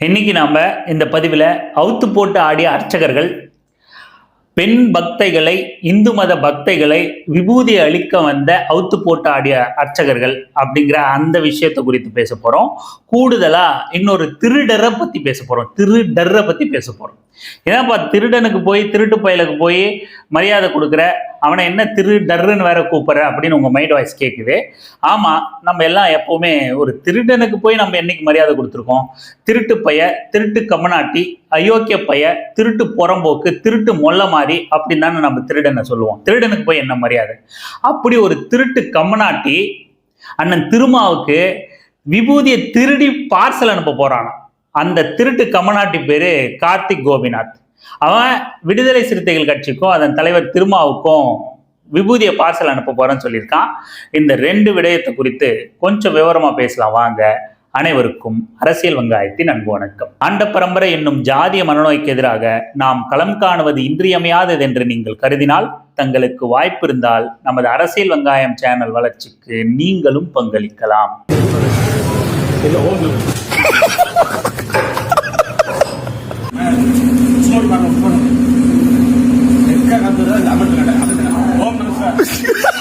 இன்னைக்கு நாம் இந்த பதிவில் அவுத்து போட்டு ஆடிய அர்ச்சகர்கள் பெண் பக்தைகளை இந்து மத பக்தைகளை விபூதி அளிக்க வந்த அவுத்து போட்டு ஆடிய அர்ச்சகர்கள் அப்படிங்கிற அந்த விஷயத்தை குறித்து பேச போகிறோம் கூடுதலாக இன்னொரு திருடரை பற்றி பேச போகிறோம் திருடரை பற்றி பேச போகிறோம் ஏதாப்பா திருடனுக்கு போய் திருட்டு பயலுக்கு போய் மரியாதை கொடுக்குற? அவனை என்ன திரு டர்ருன்னு வேற கூப்பிட்ற? அப்படின்னு உங்கள் மைண்ட் வாய்ஸ் கேட்குது ஆமாம் நம்ம எல்லாம் எப்போவுமே ஒரு திருடனுக்கு போய் நம்ம என்னைக்கு மரியாதை கொடுத்துருக்கோம்? திருட்டு பைய திருட்டு கம்மநாட்டி அயோக்கிய பைய திருட்டு புறம்போக்கு திருட்டு மொல்ல மாதிரி அப்படின்னு தானே நம்ம திருடனை சொல்லுவோம். திருடனுக்கு போய் என்ன மரியாதை? அப்படி ஒரு திருட்டு கம்மனாட்டி அண்ணன் திருமாவுக்கு விபூதியை திருடி பார்சல் அனுப்ப போகிறானா அந்த திருட்டு கமநாட்டி பேரு கார்த்திக் கோபிநாத். அவன் விடுதலை சிறுத்தைகள் கட்சிக்கும் அதன் தலைவர் திருமாவுக்கும் விபூதியை பார்சல் அனுப்ப போறேன்னு சொல்லியிருக்கான். இந்த ரெண்டு விடயத்தை குறித்து கொஞ்சம் விவரமா பேசலாம். வாங்க அனைவருக்கும் அரசியல் வங்காயத்தின் அன்பு வணக்கம். ஆண்ட பரம்பரை என்னும் ஜாதிய மனநோய்க்கு எதிராக நாம் களம் காணுவது இன்றியமையாதது என்று நீங்கள் கருதினால் தங்களுக்கு வாய்ப்பு இருந்தால் நமது அரசியல் வெங்காயம் சேனல் வளர்ச்சிக்கு நீங்களும் பங்களிக்கலாம். ஸ்லோலி வாங்க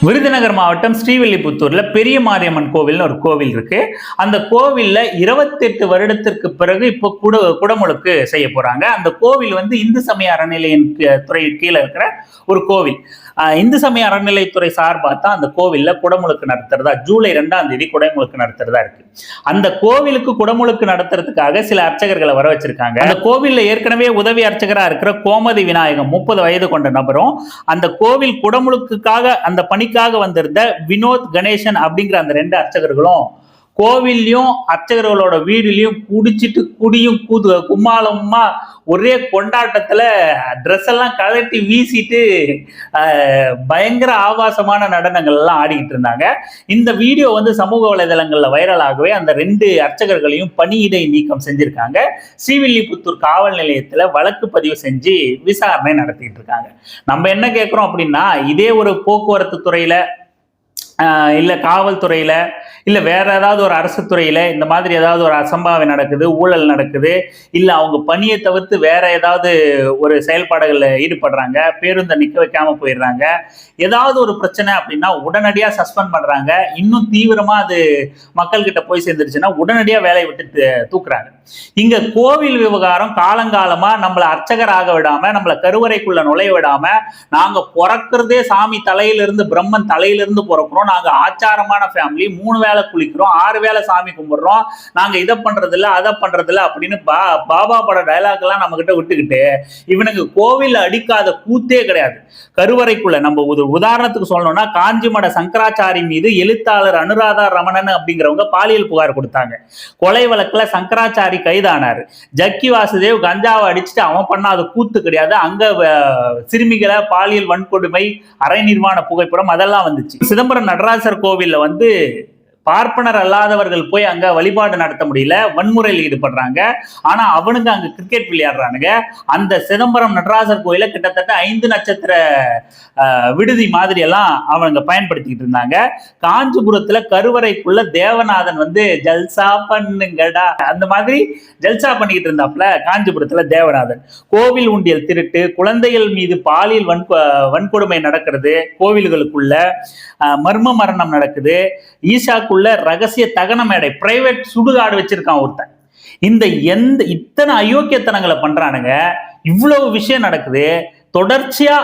விருதுநகர் மாவட்டம் ஸ்ரீவில்லிபுத்தூர்ல பெரிய மாரியம்மன் கோவில்னு ஒரு கோவில் இருக்கு. அந்த கோவில்ல இருபத்தெட்டு வருடத்திற்கு பிறகு இப்போ குட குடமுழுக்கு செய்ய போறாங்க. அந்த கோவில் வந்து இந்து சமய அறநிலையின் கீ- துறை கீழே இருக்கிற ஒரு கோவில். இந்து சமய அறநிலைத்துறை சார்பாக தான் அந்த கோவில்ல குடமுழுக்கு நடத்துறதா ஜூலை ரெண்டாம் தேதி குடமுழுக்கு நடத்துறதா இருக்கு. அந்த கோவிலுக்கு குடமுழுக்கு நடத்துறதுக்காக சில அர்ச்சகர்களை வர வச்சிருக்காங்க. அந்த கோவில்ல ஏற்கனவே உதவி அர்ச்சகரா இருக்கிற கோமதி விநாயகம் முப்பது வயது கொண்ட நபரும் அந்த கோவில் குடமுழுக்குக்காக அந்த பணி பணிக்காக வந்திருந்த வினோத் கணேசன் அப்படிங்கிற அந்த ரெண்டு அர்ச்சகர்களும் கோவில்லையும் அர்ச்சகர்களோட வீடுலையும் குடிச்சிட்டு குடியும் கூது கும்மாளமா ஒரே கொண்டாட்டத்துல ட்ரெஸ் எல்லாம் கழட்டி வீசிட்டு பயங்கர ஆபாசமான நடனங்கள் எல்லாம் ஆடிக்கிட்டு இருந்தாங்க. இந்த வீடியோ வந்து சமூக வலைதளங்கள்ல வைரலாகவே அந்த ரெண்டு அர்ச்சகர்களையும் பணியிடை நீக்கம் செஞ்சிருக்காங்க. ஸ்ரீவில்லிபுத்தூர் காவல் நிலையத்துல வழக்கு பதிவு செஞ்சு விசாரணை நடத்திட்டு இருக்காங்க. நம்ம என்ன கேட்குறோம் அப்படின்னா இதே ஒரு போக்குவரத்து துறையில இல்லை காவல்துறையில் இல்லை வேற ஏதாவது ஒரு அரசு துறையில் இந்த மாதிரி ஏதாவது ஒரு அசம்பாவம் நடக்குது ஊழல் நடக்குது இல்லை அவங்க பணியை தவிர்த்து வேற ஏதாவது ஒரு செயல்பாடுகளில் ஈடுபடுறாங்க பேருந்தை நிற்க வைக்காம போயிடுறாங்க ஏதாவது ஒரு பிரச்சனை அப்படின்னா உடனடியாக சஸ்பெண்ட் பண்ணுறாங்க இன்னும் தீவிரமாக அது மக்கள்கிட்ட போய் சேர்ந்துருச்சுன்னா உடனடியாக வேலையை விட்டு தூக்குறாங்க. இங்க கோவில் விவகாரம் காலங்காலமா நம்மள அர்ச்சகர் ஆக விடாம நம்மள கருவறைக்குள்ள நுழைய விடாம நாங்க பிறக்கிறதே சாமி தலையிலிருந்து பிரம்மன் தலையிலிருந்து பிறக்கிறோம். நாங்க ஆச்சாரமான ஃபேமிலி மூணு வேலை குளிக்கிறோம் ஆறு வேலை சாமி கும்பிடுறோம். நாங்க இதை பண்றது இல்ல அதை பண்றது இல்ல அப்படின்னு பா பாபா பட டைலாக் எல்லாம் நம்ம கிட்ட விட்டுக்கிட்டு இவனுக்கு கோவில் அடிக்காத கூத்தே கிடையாது. கருவறைக்குள்ள நம்ம ஒரு உதாரணத்துக்கு சொல்லணும்னா காஞ்சிமட சங்கராச்சாரி மீது எழுத்தாளர் அனுராதா ரமணன் அப்படிங்கிறவங்க பாலியல் புகார் கொடுத்தாங்க. கொலை வழக்குல சங்கராச்சாரி கைதானார். ஜக்கி வாசுதேவ் கஞ்சாவை அடிச்சுட்டு அவன் பண்ணாத கூத்து கிடையாது. அங்க சிறுமிகளை பாலியல் வன்கொடுமை அரை நிர்வாண புகைப்படம் அதெல்லாம் வந்துச்சு. சிதம்பரம் நடராசர் கோவில்ல வந்து பார்ப்பனர் அல்லாதவர்கள் போய் அங்க வழிபாடு நடத்த முடியல வன்முறையில் ஈடுபடுறாங்க. ஆனா அவனுங்க அங்க கிரிக்கெட் விளையாடுறானுங்க. அந்த சிதம்பரம் நடராசர் கோயில கிட்டத்தட்ட ஐந்து நட்சத்திர விடுதி மாதிரி எல்லாம் அவங்க பயன்படுத்திக்கிட்டு இருந்தாங்க. காஞ்சிபுரத்துல கருவறைக்குள்ள தேவநாதன் வந்து ஜல்சா பண்ணுங்கடா அந்த மாதிரி ஜல்சா பண்ணிக்கிட்டு இருந்தாப்ல காஞ்சிபுரத்துல தேவநாதன். கோவில் உண்டியல் திருட்டு குழந்தைகள் மீது பாலியல் வன்கொ வன்கொடுமை நடக்கிறது கோவில்களுக்குள்ள. மர்ம மரணம் நடக்குது. ஈஷாக்குள்ள ரகசிய தகன மேடை பிரைவேட் சுடுகாடு வச்சிருக்கான் ஒருத்தன். இந்த எந்த இத்தனை அயோக்கியத்தனங்களை பண்றானுங்க இவ்வளவு விஷயம் நடக்குது தொடர்ச்சியா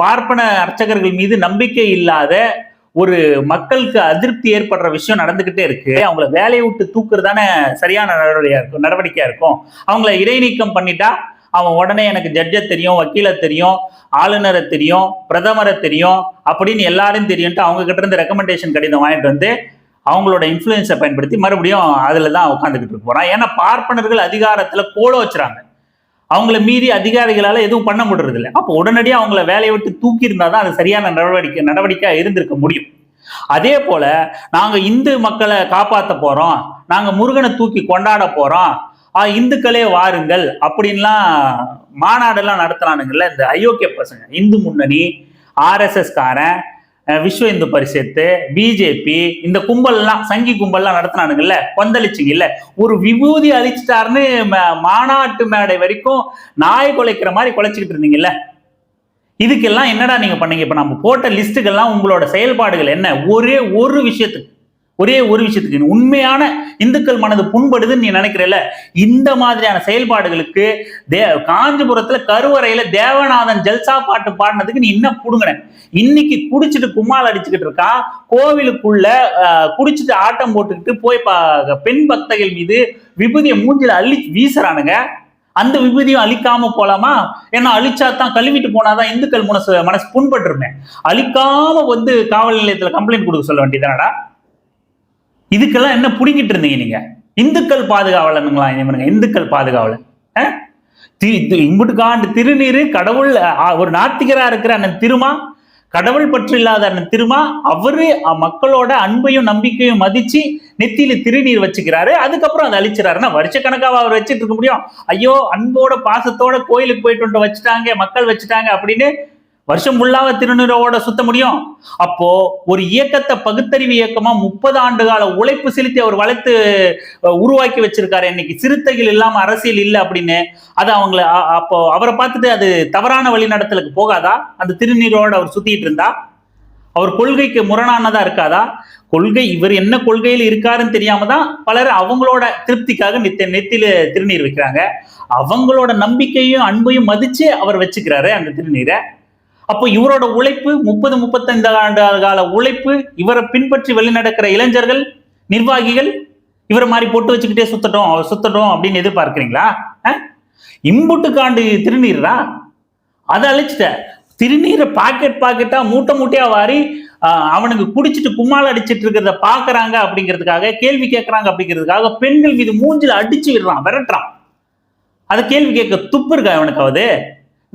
பார்ப்பன அர்ச்சகர்கள் மீது நம்பிக்கை இல்லாத ஒரு மக்களுக்கு அதிருப்தி ஏற்படுற விஷயம் நடந்துகிட்டே இருக்கு. அவங்கள வேலையை விட்டு தூக்குறதான சரியான நடவடிக்கையா இருக்கும் நடவடிக்கையா இருக்கும். அவங்கள இடைநீக்கம் பண்ணிட்டா அவன் உடனே எனக்கு ஜட்ஜை தெரியும் வக்கீலை தெரியும் ஆளுநரை தெரியும் பிரதமரை தெரியும் அப்படின்னு எல்லாரும் தெரியும்ட்டு அவங்க கிட்ட இருந்து ரெக்கமெண்டேஷன் கடிதம் வாங்கிட்டு வந்து அவங்களோட இன்ஃப்ளூயன்ஸை பயன்படுத்தி மறுபடியும் அதில் தான் உட்காந்துக்கிட்டு இருக்க போகிறான் ஏன்னா பார்ப்பனர்கள் அதிகாரத்தில் கோல வச்சுறாங்க. அவங்கள மீறி அதிகாரிகளால் எதுவும் பண்ண முடியறது இல்லை. அப்போ உடனடியாக அவங்கள வேலையை விட்டு தூக்கி இருந்தால் தான் அது சரியான நடவடிக்கை நடவடிக்கையாக இருந்திருக்க முடியும். அதே போல நாங்கள் இந்து மக்களை காப்பாற்ற போகிறோம் நாங்கள் முருகனை தூக்கி கொண்டாட போகிறோம் இந்துக்களே வாருங்கள் அப்படின்லாம் மாநாடெல்லாம் நடத்துறானுங்கல்ல இந்த அயோக்கிய பசங்க. இந்து முன்னணி ஆர்எஸ்எஸ் காரன் விஸ்வ இந்து பரிஷத்து பிஜேபி இந்த கும்பல்லாம் சங்கி கும்பல்லாம் கொந்தளிச்சிங்க கொந்தளிச்சிங்கல்ல. ஒரு விபூதி அழிச்சிட்டாருன்னு மாநாட்டு மேடை வரைக்கும் நாய் குலைக்கிற மாதிரி குலைச்சிக்கிட்டு இருந்தீங்கல்ல. இதுக்கெல்லாம் என்னடா நீங்க பண்ணீங்க? இப்ப நம்ம போட்ட லிஸ்ட்டுக்கெல்லாம் உங்களோட செயல்பாடுகள் என்ன? ஒரே ஒரு விஷயத்துக்கு. ஒரே ஒரு விஷயத்துக்கு உண்மையான இந்துக்கள் மனது புண்படுதுன்னு நீ நினைக்கிறல இந்த மாதிரியான செயல்பாடுகளுக்கு தே காஞ்சிபுரத்துல கருவறையில தேவநாதன் ஜல்சா பாட்டு பாடினதுக்கு நீ என்ன புடுங்கின. இன்னைக்கு குடிச்சிட்டு கும்மால் அடிச்சுக்கிட்டு இருக்கா? கோவிலுக்குள்ள குடிச்சிட்டு ஆட்டம் போட்டுக்கிட்டு போய் பெண் பக்தர்கள் மீது விபூதியை மூஞ்சில அள்ளி வீசுறானுங்க. அந்த விபதியும் அழிக்காம போலாமா? ஏன்னா அழிச்சா தான் கழுவிட்டு போனாதான் இந்துக்கள் மனசு மனசு புண்பட்டுருமே. அழிக்காம வந்து காவல் நிலையத்துல கம்ப்ளைண்ட் கொடுக்க சொல்ல வேண்டியதானடா இதுக்கெல்லாம் என்ன பிடிங்கிட்டு இருந்தீங்க நீங்க? இந்துக்கள் பாதுகாவலனுங்களா பண்ணுங்க இந்துக்கள் பாதுகாவலன். அஹ்? தி- தி- இம்புட்டுக்காண்டு திருநீர் கடவுள் ஒரு நாத்திகரா இருக்கிற அண்ணன் திருமா கடவுள் பற்று இல்லாத அண்ணன் திருமா அவரு மக்களோட அன்பையும் நம்பிக்கையும் மதிச்சு நெத்தியில திருநீர் வச்சுக்கிறாரு. அதுக்கப்புறம் அதை அழிச்சிறாருன்னா வருஷக்கணக்காக அவர் வச்சிட்டு இருக்க முடியும்? ஐயோ அன்போட பாசத்தோட கோயிலுக்கு போயிட்டு வந்து வச்சுட்டாங்க மக்கள் வச்சுட்டாங்க அப்படின்னு வருஷம் ஃபுல்லாக திருநீரோட சுத்த முடியும். அப்போ ஒரு இயக்கத்தை பகுத்தறிவு இயக்கமா முப்பது ஆண்டு கால உழைப்பு செலுத்தி அவர் வளர்த்து உருவாக்கி வச்சிருக்காரு. இன்னைக்கு சிறுத்தைகள் இல்லாம அரசியல் இல்லை அப்படின்னு அது அவங்கள அப்போ அவரை பார்த்துட்டு அது தவறான வழிநடத்தலுக்கு போகாதா? அந்த திருநீரோட அவர் சுத்திட்டு இருந்தா? அவர் கொள்கைக்கு முரணானதா இருக்காதா? கொள்கை இவர் என்ன கொள்கையில் இருக்காருன்னு தெரியாம தான் பலர் அவங்களோட திருப்திக்காக நித்த நெத்தில திருநீர் வைக்கிறாங்க. அவங்களோட நம்பிக்கையும் அன்பையும் மதிச்சு அவர் வச்சுக்கிறாரு அந்த திருநீரை. அப்போ இவரோட உழைப்பு முப்பது முப்பத்தைந்து ஆண்டு கால உழைப்பு இவரை பின்பற்றி வெளிநடக்கிற இளைஞர்கள் நிர்வாகிகள் இவரை மாதிரி போட்டு வச்சுக்கிட்டே சுத்தட்டும் அவர் சுத்தட்டும் அப்படின்னு எதிர்பார்க்கிறீங்களா? இம்புட்டு இம்புட்டுக்காண்டு திருநீரா? அதை அழிச்சிட்ட. திருநீரை பாக்கெட் பாக்கெட்டா மூட்டை மூட்டையா வாரி அவனுக்கு குடிச்சிட்டு கும்மால் அடிச்சிட்டு இருக்கிறத பாக்குறாங்க அப்படிங்கிறதுக்காக கேள்வி கேட்கறாங்க அப்படிங்கிறதுக்காக பெண்கள் மீது மூஞ்சில அடிச்சு விடுறான் விரட்டுறான். அதை கேள்வி கேட்க துப்பு இருக்கா அவனுக்காவது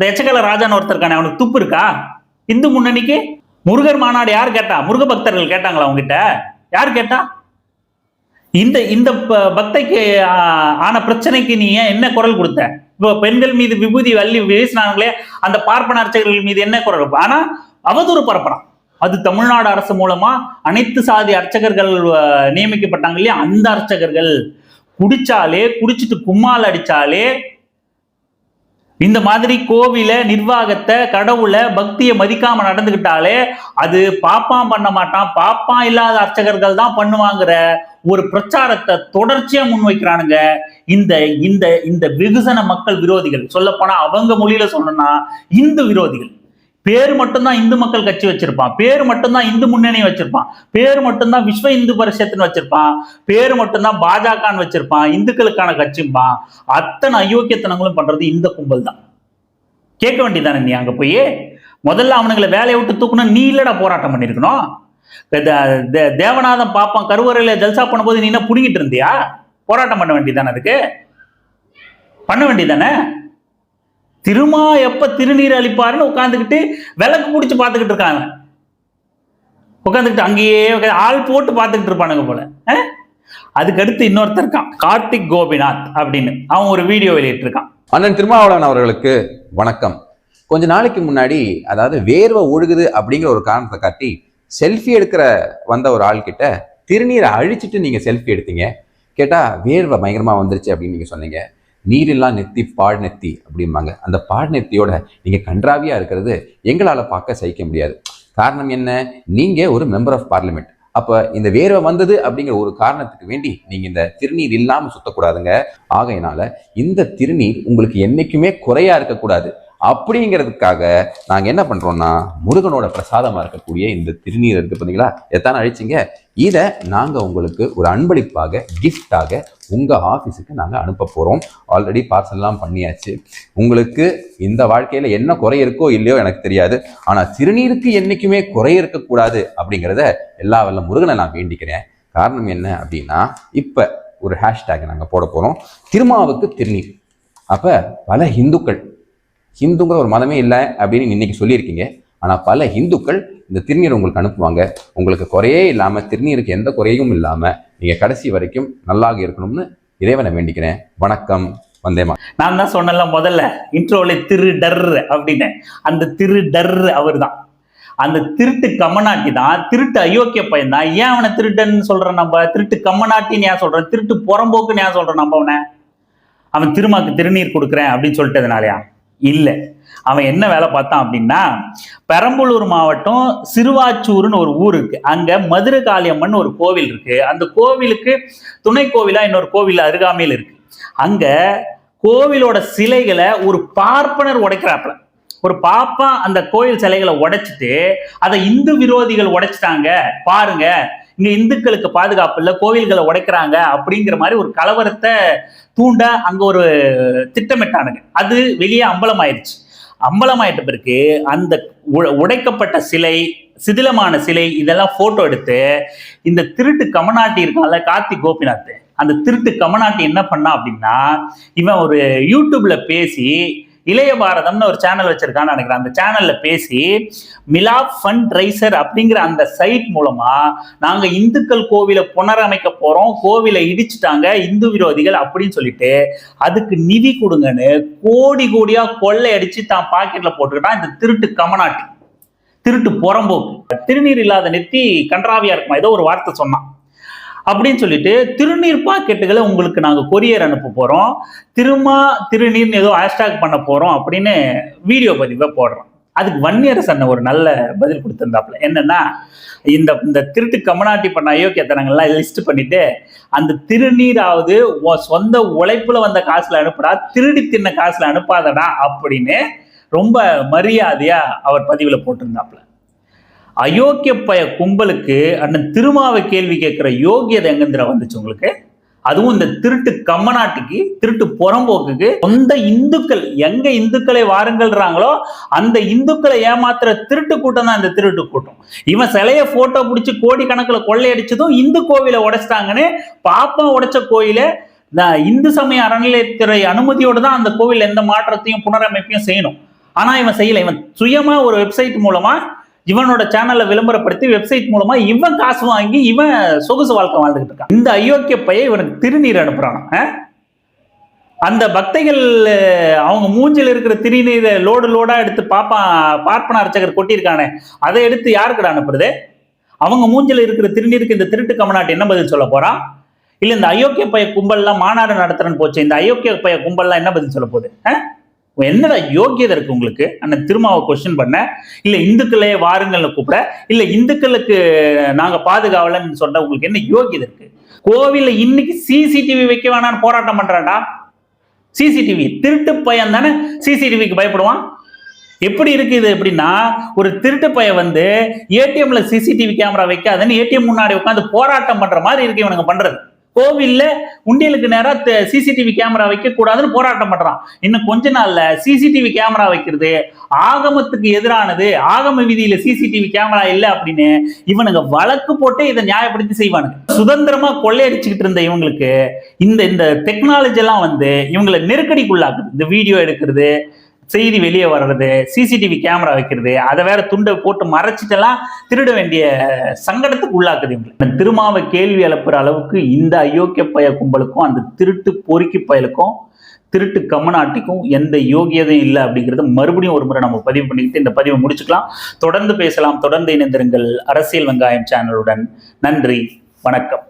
இந்த எச்சகல ராஜான்னு ஒருத்தர் அவனுக்கு துப்பு இருக்கா? இந்து முன்னணிக்கு முருகர் மாநாடு யார் கேட்டா? முருக பக்தர்கள் கேட்டாங்களா உங்ககிட்ட யார் கேட்டா? இந்த இந்த ப- பக்தைக்கு ஆன பிரச்சனைக்கு நீ ஏன் என்ன குரல் கொடுத்த? இப்போ பெண்கள் மீது விபூதி வள்ளி வீசினாங்களே அந்த பார்ப்பன அர்ச்சகர்கள் மீது என்ன குரல்? ஆனா அவதூறு பரப்புறான். அது தமிழ்நாடு அரசு மூலமா அனைத்து சாதி அர்ச்சகர்கள் நியமிக்கப்பட்டாங்க இல்லையா? அந்த அர்ச்சகர்கள் குடிச்சாலே குடிச்சிட்டு கும்மால் அடிச்சாலே இந்த மாதிரி கோவில நிர்வாகத்தை கடவுளை பக்தியை மதிக்காம நடந்துகிட்டாலே அது பாப்பாம் பண்ண மாட்டான். பாப்பாம் இல்லாத அர்ச்சகர்கள் தான் பண்ணுவாங்கிற ஒரு பிரச்சாரத்தை தொடர்ச்சியா முன்வைக்கிறானுங்க. இந்த இந்த இந்த வெகுசன மக்கள் விரோதிகள். சொல்ல போனா அவங்க மொழியில சொல்லணும்னா இந்து விரோதிகள். பேர் மட்டும்தான் இந்து மக்கள் கட்சி வச்சிருப்பான். பேர் மட்டும்தான் இந்து முன்னணி வச்சிருப்பான். பேர் மட்டும்தான் விஸ்வ இந்து பரிஷத்துன்னு வச்சிருப்பான். பேர் மட்டும்தான் பாஜகன்னு வச்சிருப்பான். இந்துக்களுக்கான கட்சிம்பான். அத்தனை அயோக்கியத்தனங்களும் பண்றது இந்த கும்பல் தான் கேட்க வேண்டியதானே நீ அங்க போய்? முதல்ல அவனுங்களை வேலையை விட்டு தூக்கணும். நீ இல்லடா போராட்டம் பண்ணிருக்கணும் தேவநாதன் பாப்பான் கருவறையில ஜல்சா பண்ணும்போது நீ என்ன புடுங்கிட்டு இருந்தியா? போராட்டம் பண்ண வேண்டியதானே அதுக்கு? பண்ண வேண்டியதானே திருமா எப்ப திருநீர் அளிப்பாருன்னு உட்காந்துக்கிட்டு விளக்கு பிடிச்சி பார்த்துக்கிட்டு இருக்காங்க. உட்காந்துக்கிட்டு அங்கேயே ஆள் போட்டு பார்த்துக்கிட்டு இருப்பானுங்க போல. அதுக்கடுத்து இன்னொருத்தர் இருக்கான். கார்த்திக் கோபிநாத் அப்படின்னு. அவன் ஒரு வீடியோ வெளியிட்டிருக்கான். அண்ணன் திருமாவளவன் அவர்களுக்கு வணக்கம். கொஞ்ச நாளைக்கு முன்னாடி அதாவது வேர்வை ஒழுகுது அப்படிங்கிற ஒரு காரணத்தை காட்டி செல்ஃபி எடுக்கிற வந்த ஒரு ஆள் கிட்ட திருநீரை அழிச்சிட்டு நீங்க செல்ஃபி எடுத்தீங்க. கேட்டா வேர்வை பயங்கரமா வந்துருச்சு அப்படின்னு நீங்க சொன்னீங்க. நீரில்லா நெத்தி பாழ் நெத்தி அப்படிம்பாங்க. அந்த பாழ் நெத்தியோட கன்றாவியாக இருக்கிறது எங்களால் பார்க்க சகிக்க முடியாது. காரணம் என்ன? நீங்கள் ஒரு மெம்பர் ஆஃப் பார்லிமெண்ட் அப்போ இந்த வேர்வை வந்தது அப்படிங்கிற ஒரு காரணத்துக்கு வேண்டி நீங்கள் இந்த திருநீர் இல்லாமல் சுத்தக்கூடாதுங்க. ஆகையினால இந்த திருநீர் உங்களுக்கு என்றைக்குமே குறையாக இருக்கக்கூடாது. அப்படிங்கிறதுக்காக நாங்க என்ன பண்றோம்னா முருகனோட பிரசாதமா இருக்கக்கூடிய இந்த திருநீர் இருக்கு பார்த்தீங்களா எத்தான அழிச்சிங்க? இதை நாங்க உங்களுக்கு ஒரு அன்பளிப்பாக கிஃப்டாக உங்க ஆஃபீஸுக்கு நாங்க அனுப்ப போறோம். ஆல்ரெடி பார்சல்லாம் பண்ணியாச்சு. உங்களுக்கு இந்த வாழ்க்கையில என்ன குறை இருக்கோ இல்லையோ எனக்கு தெரியாது. ஆனா திருநீருக்கு என்னைக்குமே குறை இருக்கக்கூடாது அப்படிங்கிறத எல்லா வல்ல முருகனை நான் வேண்டிக்கிறேன். காரணம் என்ன அப்படின்னா இப்ப ஒரு ஹேஷ்டேக் நாங்க போட போறோம். திருமாவுக்கு திருநீர். அப்ப பல இந்துக்கள் ஹிந்துங்கிற ஒரு மதமே இல்லை அப்படின்னு இன்னைக்கு சொல்லியிருக்கீங்க. ஆனால் பல ஹிந்துக்கள் இந்த திருநீர் உங்களுக்கு அனுப்புவாங்க. உங்களுக்கு குறையே இல்லாமல் திருநீருக்கு எந்த குறையும் இல்லாமல் நீங்கள் கடைசி வரைக்கும் நல்லாக இருக்கணும்னு இறைவனை வேண்டிக்கிறேன். வணக்கம். வந்தேமா நான் தான் சொன்னல முதல்ல இன்ட்ரோல திரு டர் அப்படின்னு. அந்த திரு டர் அவர் தான் அந்த திருட்டு கம்மநாட்டி தான் திருட்டு அயோக்கிய பையன் தான். ஏன் அவனை திருட்டன்னு சொல்றேன் நம்ம? திருட்டு கம்மநாட்டின்னு ஏன் சொல்றேன்? திருட்டு புறம்போக்குன்னு ஏன் சொல்றேன் நம்ம அவனை? அவன் திருமாக்கு திருநீர் கொடுக்குறேன் அப்படின்னு சொல்லிட்டதுனாலயா? இல்லை. அவன் என்ன வேலை பார்த்தான் அப்படின்னா பெரம்பலூர் மாவட்டம் சிறுவாச்சூர்னு ஒரு ஊர் இருக்கு. அங்க மதுரை காளியம்மன் ஒரு கோவில் இருக்கு. அந்த கோவிலுக்கு துணை கோவிலா இன்னொரு கோவில் அருகாமையில் இருக்கு. அங்க கோவிலோட சிலைகளை ஒரு பார்ப்பனர் உடைக்கிறாப்புல. ஒரு பாப்பா அந்த கோயில் சிலைகளை உடைச்சிட்டு அதை இந்து விரோதிகள் உடைச்சிட்டாங்க. பாருங்க இங்க இந்துக்களுக்கு பாதுகாப்பு இல்லை கோவில்களை உடைக்கிறாங்க அப்படிங்கிற மாதிரி ஒரு கலவரத்தை தூண்ட அங்க ஒரு திட்டமிட்டானுங்க. அது வெளியே அம்பலமாயிருச்சு. அம்பலமாயிட்ட பிறகு அந்த உடைக்கப்பட்ட சிலை சிதிலமான சிலை இதெல்லாம் போட்டோ எடுத்து இந்த திருட்டு கமநாட்டி இருக்கான்ல கார்த்திக் கோபிநாத். அந்த திருட்டு கமநாட்டி என்ன பண்ணா அப்படின்னா இவன் ஒரு யூடியூப்ல பேசி இளைய பாரதம்னு ஒரு சேனல் வச்சிருக்கான்னு நினைக்கிறேன். அந்த சேனல்ல பேசி மிலா ஃபண்ட் ரைசர் அப்படிங்கிற அந்த சைட் மூலமா நாங்க இந்துக்கள் கோவிலை புனரமைக்க போறோம் கோவிலை இடிச்சிட்டாங்க இந்து விரோதிகள் அப்படின்னு சொல்லிட்டு அதுக்கு நிதி கொடுங்கன்னு கோடி கோடியா கொள்ளை அடிச்சு தான் பாக்கெட்ல போட்டுக்கிட்டான் இந்த திருட்டு கமநாட்டி. திருட்டு புறம்போக்கு. திருநீர் இல்லாத நெத்தி கன்றாவியா இருக்குமா? ஏதோ ஒரு வார்த்தை சொன்னான். அப்படின்னு சொல்லிட்டு திருநீர் பாக்கெட்டுகளை உங்களுக்கு நாங்கள் கொரியர் அனுப்ப போகிறோம் திருமா திருநீர்னு ஏதோ ஹேஷ்டாக் பண்ண போகிறோம் அப்படின்னு வீடியோ பதிவை போடுறோம். அதுக்கு வன்னியரசு அண்ணன் ஒரு நல்ல பதில் கொடுத்துருந்தாப்புல. என்னன்னா இந்த இந்த திருட்டு கமனாட்டி பண்ண அயோக்கியத்தனங்கள்லாம் லிஸ்ட் பண்ணிட்டு அந்த திருநீராவது சொந்த உழைப்புல வந்த காசுல அனுப்புடா திருடி தின்ன காசுல அனுப்பாதடா அப்படின்னு ரொம்ப மரியாதையா அவர் பதிவுல போட்டிருந்தாப்புல. அயோக்கிய பய கும்பலுக்கு அண்ணன் திருமாவை கேள்வி கேட்குற யோகியதை எங்கந்திர வந்துச்சு உங்களுக்கு? அதுவும் இந்த திருட்டு கம்மநாட்டுக்கு திருட்டு புறம்போக்குக்கு சொந்த இந்துக்கள் எங்க இந்துக்களை வாருங்கள்றாங்களோ அந்த இந்துக்களை ஏமாத்துற திருட்டு கூட்டம் தான் இந்த திருட்டு கூட்டம். இவன் சிலைய போட்டோ பிடிச்சி கோடி கணக்கில் கொள்ளையடிச்சதும் இந்து கோவிலை உடைச்சிட்டாங்கன்னு பாப்பா உடைச்ச கோயிலை நான் இந்து சமய அறநிலையத்துறை அனுமதியோடு தான் அந்த கோவில் எந்த மாற்றத்தையும் புனரமைப்பையும் செய்யணும். ஆனா இவன் செய்யல. இவன் சுயமா ஒரு வெப்சைட் மூலமா இவனோட சேனல்ல விளம்பரப்படுத்தி வெப்சைட் மூலமா இவன் காசு வாங்கி இவன் சொகுசு வாழ்க்கை வாழ்ந்துகிட்டு இருக்கான். இந்த அயோக்கிய பையன் இவனுக்கு திருநீர் அனுப்புறான். ஆ? அந்த பக்தைகள் அவங்க மூஞ்சில் இருக்கிற திருநீரை லோடு லோடா எடுத்து பாப்பா பார்ப்பன அர்ச்சகர் கொட்டியிருக்கானே அதை எடுத்து யாருக்கிட அனுப்புறது? அவங்க மூஞ்சில் இருக்கிற திருநீருக்கு இந்த திருட்டு கமநாட்டு என்ன பதில் சொல்ல போறான்? இல்ல இந்த அயோக்கிய பைய கும்பல்லாம் மாநாடு நடத்துறன்னு போச்சு இந்த அயோக்கிய பைய கும்பல்லாம் என்ன பதில் சொல்ல போகுது? ஆ? என்னடா யோக்கியதை இருக்கு உங்களுக்கு? அண்ணன் திருமாவை கொஸ்டின் பண்ண இல்ல இந்துக்களே வாருங்கள்னு கூப்பிட இல்ல இந்துக்களுக்கு நாங்க பாதுகாவலன்னு சொன்ன உங்களுக்கு என்ன யோகியதை இருக்கு? கோவில இன்னைக்கு சிசிடிவி வைக்க வேணாம்னு போராட்டம் பண்றாடா சிசிடிவி திருட்டு பையன் தானே சிசிடிவிக்கு பயப்படுவான்? எப்படி இருக்குது எப்படின்னா ஒரு திருட்டு பையன் வந்து ஏடிஎம்ல சிசிடிவி கேமரா வைக்காதுன்னு ஏடிஎம் முன்னாடி உட்காந்து போராட்டம் பண்ற மாதிரி இருக்கு இவனுங்க பண்றது. கோவில்ல உண்டியலுக்கு நேராக சிசிடிவி கேமரா வைக்க கூடாதுன்னு போராட்டம் பண்றான். இன்னும் கொஞ்ச நாள்ல சிசிடிவி கேமரா வைக்கிறது ஆகமத்துக்கு எதிரானது ஆகம விதியில சிசிடிவி கேமரா இல்ல அப்படின்னு இவனுங்க வழக்கு போட்டு இதை நியாயப்படுத்தி செய்வானுங்க. சுதந்திரமா கொள்ளையடிச்சுக்கிட்டு இருந்த இவங்களுக்கு இந்த இந்த டெக்னாலஜி எல்லாம் வந்து இவங்களை நெருக்கடிக்குள்ளாக்குது. இந்த வீடியோ எடுக்கிறது செய்தி வெளியே வர்றது சிசிடிவி கேமரா வைக்கிறது அதை வேற துண்டை போட்டு மறைச்சிட்டெல்லாம் திருட வேண்டிய சங்கடத்துக்கு உள்ளாக்குது இவங்களை திருமாவை கேள்வி எழுப்புற அளவுக்கு இந்த அயோக்கிய பய கும்பலுக்கும் அந்த திருட்டு பொறுக்கி பயலுக்கும் திருட்டு கம்மநாட்டிக்கும் எந்த யோகியதையும் இல்லை அப்படிங்கிறது மறுபடியும் ஒரு முறை நம்ம பதிவு பண்ணிக்கிட்டு இந்த பதிவை முடிச்சுக்கலாம். தொடர்ந்து பேசலாம். தொடர்ந்து இணைந்திருங்கள். அரசியல் வெங்காயம் சேனலுடன் நன்றி. வணக்கம்.